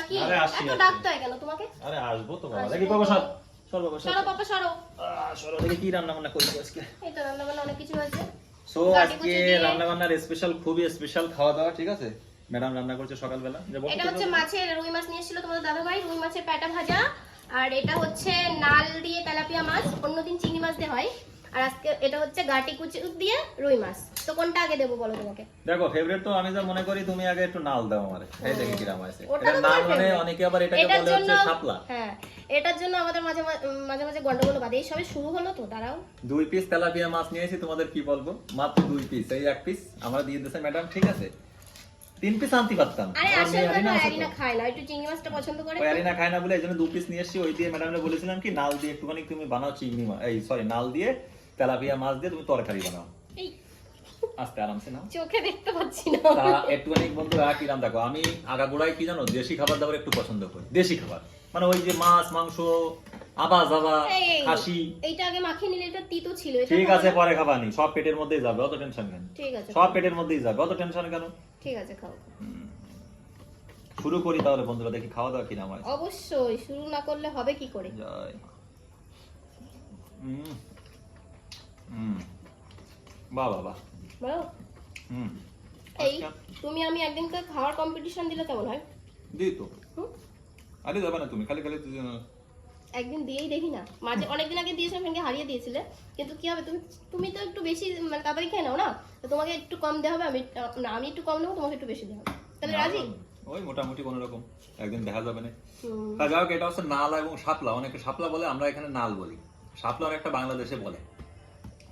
নাকি? এত ডাকতে হয় কেন তোমাকে? আরে আসব তো বাবা দেখি বাবা সর সর বাবা সর। পাপা সরো। সর দেখি কি রান্না বান্না করব আজকে। এই তো রান্না বান্না অনেক কিছু হয়েছে। সো আজকে রান্না বান্নার স্পেশাল খুবই স্পেশাল খাওয়া দাওয়া ঠিক আছে? ম্যাডাম রান্না করছে সকালবেলা। এটা হচ্ছে মাছের রুই মাছ নিয়ে এসেছিল তোমাদের দাদা ভাই রুই মাছের প্যাটা ভাজা। আর এটা হচ্ছে নাল দিয়ে তেলাপিয়া মাছ অন্যদিন চিংড়ি মাছ দিয়ে হয়। আর আজকে এটা হচ্ছে গাটি কুচি দিয়ে রুই মাছ। তো কোনটা আগে দেবো বলো তোমাকে? দেখো ফেভারিট তো আমি যা মনে করি তুমি আগে একটু নাল দাও আমারে। এই দেখি কিরাম আছে এটা নাল মানে অনেকে আবার এটাকে বলে হচ্ছে শাপলা। হ্যাঁ এটার জন্য আমাদের মাঝে মাঝে মাঝে গন্ডগোল বাদে এই সবে শুরু হলো তো দাঁড়াও। দুই পিস তেলাপিয়া মাছ নিয়েছি তোমাদের কি বলব? মাত্র দুই পিস এই এক পিস আমরা দিয়ে দিয়েছে ম্যাডাম ঠিক আছে? তিন পিস আনতে পারতাম। আরে আসল আরিনা খায় না একটু চিংড়ি মাছটা পছন্দ করে। ওই আরিনা খায় না বলে এই জন্য দু পিস নিয়ে এসেছি ওই দিয়ে ম্যাডামরে বলেছিলাম কি নাল দিয়ে একটুখানি তুমি বানাও চিংড়ি মাছ এই সরি নাল দিয়ে তেলাপিয়া মাছ দিয়ে তুমি তরকারি বানাও। আস্তে আরামসে নাও। চোখে দেখতে পাচ্ছি না। তা একটুখানি বন্ধুরা কিরাম দেখো আমি আগাগোড়ায় কি জানো দেশি খাবার দাবার একটু পছন্দ করি। দেশি খাবার। মানে ওই যে মাছ মাংস আবা খাসি। এইটা আগে মাখিয়ে নিলে এটা তিতো ছিল ঠিক আছে না? পরে খাবানি সব পেটের মধ্যেই যাবে অত টেনশন কেন? ঠিক আছে সব পেটের মধ্যেই যাবে অত টেনশন কেন? ঠিক আছে খাও শুরু করি তাহলে বন্ধুরা দেখি খাওয়া দাওয়া কিরাম হয়। অবশ্যই শুরু না করলে হবে কি করে? জয় হুম। বাহ। বাহ হুম। এই আচ্ছা, তুমি আমি একদিনকে খাওয়ার কম্পিটিশন দিলে কেমন হয়? দিই তো। আরে যাবে না তুমি খালি খালি তুই, একদিন দিয়েই দেখি না। মাঝে অনেকদিন আগে দিয়েছিলাম হারিয়ে দিয়েছিলে। কিন্তু কি হবে তুমি তুমি তো একটু বেশি মানে তাড়াতাড়ি খেয়ে নাও না? তোমাকে একটু কম দেওয়া হবে আমি না আমি একটু কম নেব তোমাকে একটু বেশি দেওয়া হবে। তাহলে রাজি? ওই মোটামুটি কোনো রকম। একদিন দেখা যাবে না। তা যাই হোক এটা হচ্ছে নাল এবং শাপলা। অনেকে শাপলা বলে আমরা এখানে নাল বলি। শাপলার একটা বাংলাদেশে বলে। তা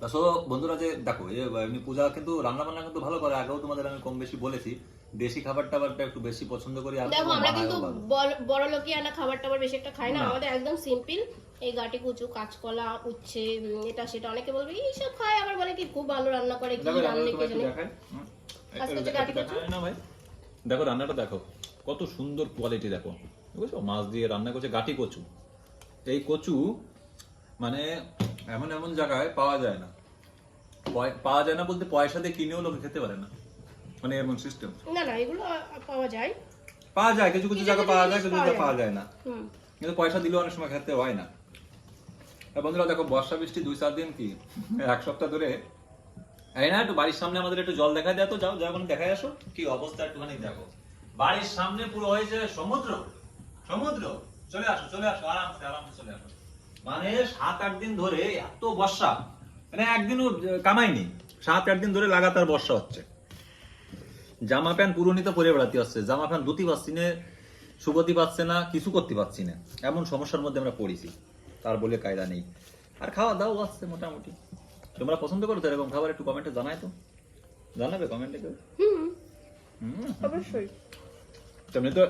সো বন্ধুরা যে দেখো এ এমনি পূজা কিন্তু রান্না বান্না কিন্তু ভালো করে আগেও তোমাদের আমি কম বেশি বলেছি। দেশি খাবার টাবারটা একটু বেশি পছন্দ করি আর দেখো আমরা কিন্তু বড়- লোকই আনা খাবার টাবার বেশি একটা খাই না। আমাদের একদম সিম্পল এই গাটি কুচু কাঁচকলা উচ্ছে এটা সেটা অনেকে বলবে এইসব খায়। আবার বলে কি খুব ভালো রান্না করে কি রান্না রান্নাটা কে জানে? হচ্ছে গাটি কচু। না ভাই। দেখো রান্নাটা দেখো কত সুন্দর কোয়ালিটি দেখো। বুঝছ? মাছ দিয়ে রান্না করছে গাটি কচু। এই কচু মানে এমন এমন জায়গায় পাওয়া যায় না। পাওয়া যায় না বলতে পয়সা দিয়ে কিনেও লোকে খেতে পারে না। মানে এমন সিস্টেম না না এগুলো পাওয়া যায়। পাওয়া যায় কিছু কিছু জায়গায় পাওয়া যায় কিছু পাওয়া জায়গায় যায়। পাওয়া যায় না। হুম। কিন্তু পয়সা দিলেও অনেক সময় খেতে হয় না। আর বন্ধুরা দেখো বর্ষা বৃষ্টি দুই চার দিন কি? এক সপ্তাহ ধরে। এই না একটু বাড়ির সামনে আমাদের একটু জল দেখা দেয় তো যাও যাও দেখাই আসো। কি অবস্থা একটুখানি দেখো। বাড়ির সামনে পুরো হয়েছে সমুদ্র। সমুদ্র। চলে আসো চলে আসো আরামসে আরামসে চলে আসো। মানে সাত আট দিন ধরে এত বর্ষা। মানে একদিনও কামাইনি সাত আট দিন ধরে লাগাতার বর্ষা হচ্ছে। জামা প্যান্ট পুরোনি তো পরে বেড়াতে হচ্ছে। জামা প্যান্ট ধুতি পাচ্ছি না শুকতি পাচ্ছে না কিছু করতে পারছি না। এমন সমস্যার মধ্যে আমরা পড়েছি। তার বলে কায়দা নেই। আর খাওয়া দাওয়া আসছে মোটামুটি। তোমরা পছন্দ করো তো এরকম খাবার একটু কমেন্টে জানাই তো। জানাবে কমেন্টে কেউ? হুম। হুম অবশ্যই। তেমনি তো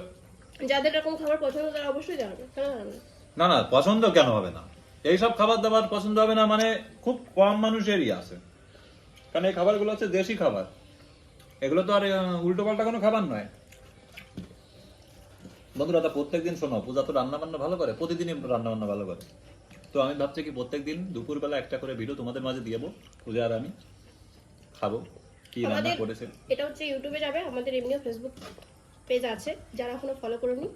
যাদের এরকম খাবার পছন্দ তারা অবশ্যই জানাবে। কেন জানাবে না? না পছন্দ কেন হবে না? এইসব খাবার দাবার পছন্দ হবে না মানে খুব কম মানুষেরই আছে। কারণ এই খাবারগুলো হচ্ছে দেশি খাবার। এগুলো তো আর উল্টো পাল্টা কোনো খাবার নয়। বন্ধুরা তা প্রত্যেকদিন শোনো পূজা তো রান্না বান্না ভালো করে প্রতিদিনই রান্না বান্না ভালো করে। তো আমি ভাবছি কি প্রত্যেক প্রত্যেকদিন দুপুরবেলা একটা করে ভিডিও তোমাদের মাঝে দিয়ে পূজা আর আমি। খাব কি রান্না করেছে। এটা হচ্ছে ইউটিউবে যাবে আমাদের এমনিও ফেসবুক পেজ আছে যারা এখনও ফলো করেনি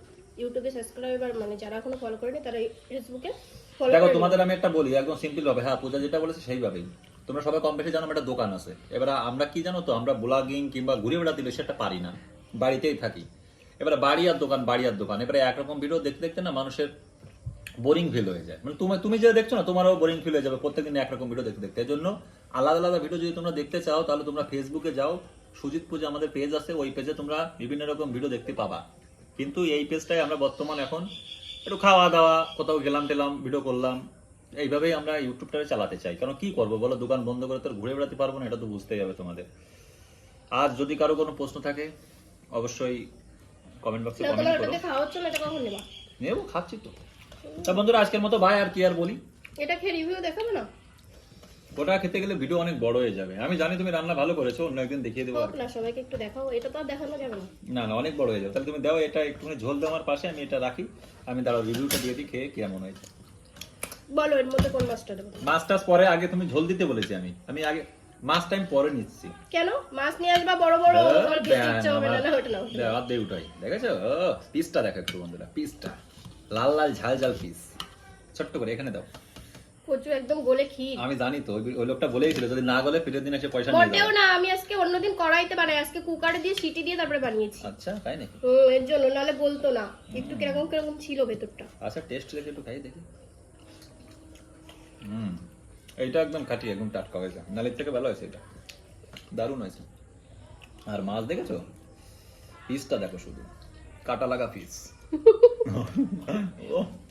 ইউটিউবে সাবস্ক্রাইবার মানে যারা এখনও ফলো করেনি তারা ফেসবুকে ফলো দেখো তোমাদের আমি একটা বলি একদম সিম্পল ভাবে। হ্যাঁ পূজা যেটা বলেছে সেইভাবেই। তোমরা সবাই কম বেশি জানো একটা দোকান আছে। এবার আমরা কি জানো তো আমরা ব্লগিং কিংবা ঘুরে বেড়াতে বেশি একটা পারি না। বাড়িতেই থাকি। এবারে বাড়ি আর দোকান বাড়ি আর দোকান। এবারে একরকম ভিডিও দেখতে দেখতে না মানুষের বোরিং ফিল হয়ে যায়। মানে তুমি তুমি যে দেখছ না তোমারও বোরিং ফিল হয়ে যাবে প্রত্যেকদিন একরকম ভিডিও দেখতে দেখতে। এর জন্য আলাদা আলাদা ভিডিও যদি তোমরা দেখতে চাও তাহলে তোমরা ফেসবুকে যাও। সুজিত পূজা আমাদের পেজ আছে ওই পেজে তোমরা বিভিন্ন রকম ভিডিও দেখতে পাবা। কিন্তু এই পেজটাই আমরা বর্তমান এখন একটু খাওয়া দাওয়া কোথাও গেলাম টেলাম ভিডিও করলাম এইভাবেই আমরা ইউটিউবটাকে চালাতে চাই। কারণ কি করব বলো? দোকান বন্ধ করে তো ঘুরে বেড়াতে পারব না এটা তো বুঝতেই হবে তোমাদের। আর যদি কারও কোনো প্রশ্ন থাকে অবশ্যই কমেন্ট বক্সে কমেন্ট করো। নেব? খাচ্ছি তো। তা বন্ধুরা আজকের মতো ভাই আর কি আর বলি? এটা খেয়ে রিভিউ দেখাবে না? ওটা খেতে গেলে ভিডিও অনেক বড় হয়ে যাবে। আমি জানি তুমি রান্না ভালো করেছ অন্য একদিন দেখিয়ে দেবো না সবাইকে একটু দেখাও। এটা তো আর দেখানো যাবে না। না না অনেক বড় হয়ে যাবে। তাহলে তুমি দাও এটা একটুখানি ঝোল দাও আমার পাশে আমি এটা রাখি। আমি দাঁড়াও রিভিউটা দিয়ে দিই খেয়ে কেমন হয়েছে। বলো এর মধ্যে কোন মাছটা দেবো? মাছ টাছ পরে আগে তুমি ঝোল দিতে বলেছি আমি। আমি আগে মাছ টাইম পরে নিচ্ছি। কেন? মাছ নিয়ে আসবা বড় বড়? হ্যাঁ, তোমার খেতে ইচ্ছা হবে না ওটা না ওটা না। দেওয়ার উঠাই। দেখেছ? পিসটা দেখো একটু বন্ধুরা পিসটা লাল লাল ঝাল ঝাল পিস ছোট্ট করে এখানে দাও। কচু একদম গলে ক্ষীর। আমি জানি তো ওই- লোকটা বলেই ছিল যদি না গলে ফিরের দিন এসে পয়সা নিয়ে মোটেও না আমি আজকে অন্যদিন কড়াইতে বানাই আজকে কুকারে দিয়ে সিটি দিয়ে তারপরে বানিয়েছি। আচ্ছা তাই নাকি? হুম, এর জন্য নালে বলতো না একটু কীরকম কীরকম ছিল ভেতরটা। আচ্ছা টেস্ট দেখে একটু খাই দেখি। হুম এইটা একদম খাঁটি একদম টাটকা হয়েছে নালের থেকে ভালো হয়েছে এটা। দারুণ হয়েছে। আর মাছ দেখেছ? পিসটা দেখো শুধু। কাটা লাগা পিস